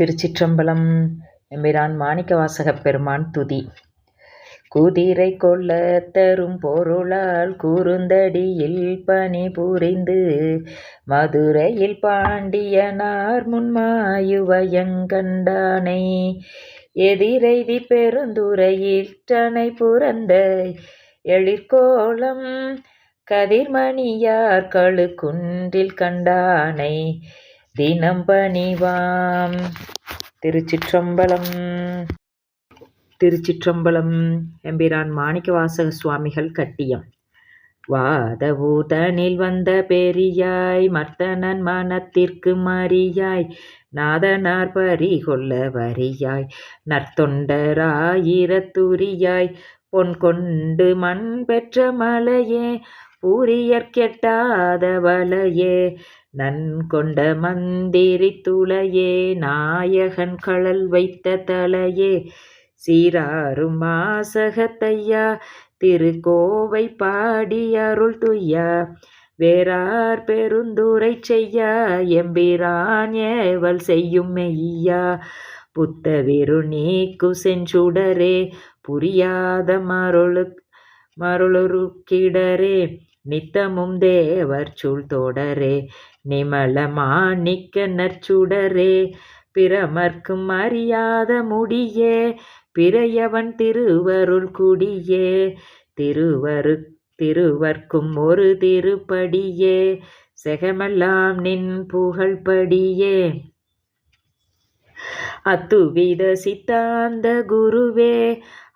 திருச்சிற்றம்பலம். எம்பிரான் மாணிக்கவாசகப் பெருமான் துதி. குதிரை கொள்ள தரும் பொருளால் குறுந்தடியில் பணி புரிந்து மதுரையில் பாண்டியனார் முன்மாயுவயங்கண்டானை எதிரைதி பெருந்துறையிற்றனை புரந்த எழிற்கோலம் கதிர்மணியார் கழுக்குன்றில் கண்டானை தினம் பணிவாம் திருச்சிற்றம்பலம். திருச்சிற்றம்பலம் எம்பிரான் மாணிக்கவாசக சுவாமிகள் கட்டியம். வாதவூதனில் வந்த பெரியாய் மர்த்தனன் மனத்திற்கு மரியாய் நாதனார் பறிகொள்ள வரியாய் நற்தொண்டராயிரத்துரியாய் பொன் கொண்டு மண் பெற்ற மலையே பூரியற் கெட்டாத வலையே நன்கொண்ட மந்திரி துளையே நாயகன் கழல் வைத்த தலையே சீராரும் மாசகத்தையா திருக்கோவை பாடி அருள் துய்யா வேறார் பெருந்துரை செய்யா எம்பிரான் ஏவல் செய்யும் மெய்யா புத்த விரு நீக்கு செஞ்சுடரே புரியாத மருளு மருளுருக்கிடரே நித்தமும் தேவர் சூழ் தொடரே நிமல மாணிக்க நற்சுடரே பிரமர்க்கும் அறியாத முடியே பிறையவன் திருவருள் குடியே திருவரு திருவர்க்கும் ஒரு திருப்படியே செகமெல்லாம் நின் புகழ்படியே அத்துவித சித்தாந்த குருவே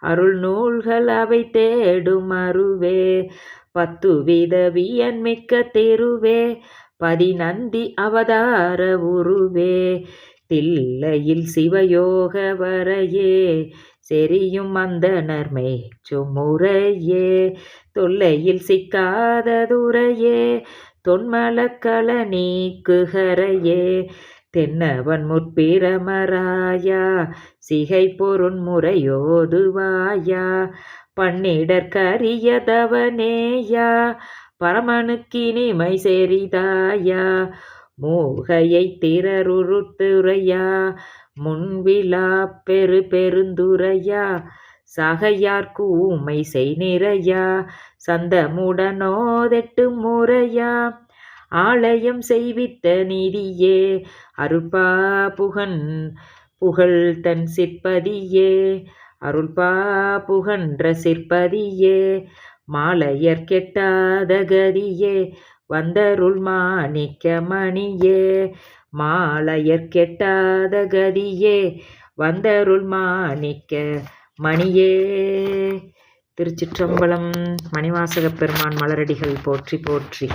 அருள் நூல்கள் அவை தேடும் அருவே. பத்து விதவியன் வியன்மிக்க தெருவே. பதிநந்தி அவதார உருவே. தில்லையில் சிவயோக வரையே. செரியும் அந்த நர்மே சும்முறையே தொல்லையில் சிக்காத துறையே. தொன்மலக்கள நீக்குகரையே. தென்னவன் முற்பிரமராயா சிகை பொருண் முறையோதுவாயா பன்னிடற்கரியதவனேயா பரமனுக்கினிமை செறிதாயா மூகையை திரருத்துறையா முன்விழா பெரு பெருந்துரையா சகையார்க்கு ஊமை செய் நிறையா சந்தமுடனோதெட்டு முறையா ஆலயம் செய்வித்த நீதியே. அருள்பா புகன் புகழ் தன் சிற்பதியே. அருள்பா புகன்ற சிற்பதியே. மாலையர் கெட்டாத கதியே. வந்தருள் மாணிக்க மணியே. மாலையர் கெட்டாத கதியே. வந்தருள் மாணிக்க மணியே. திருச்சிற்றம்பலம் மணிவாசக பெருமான் மலரடிகள் போற்றி போற்றி.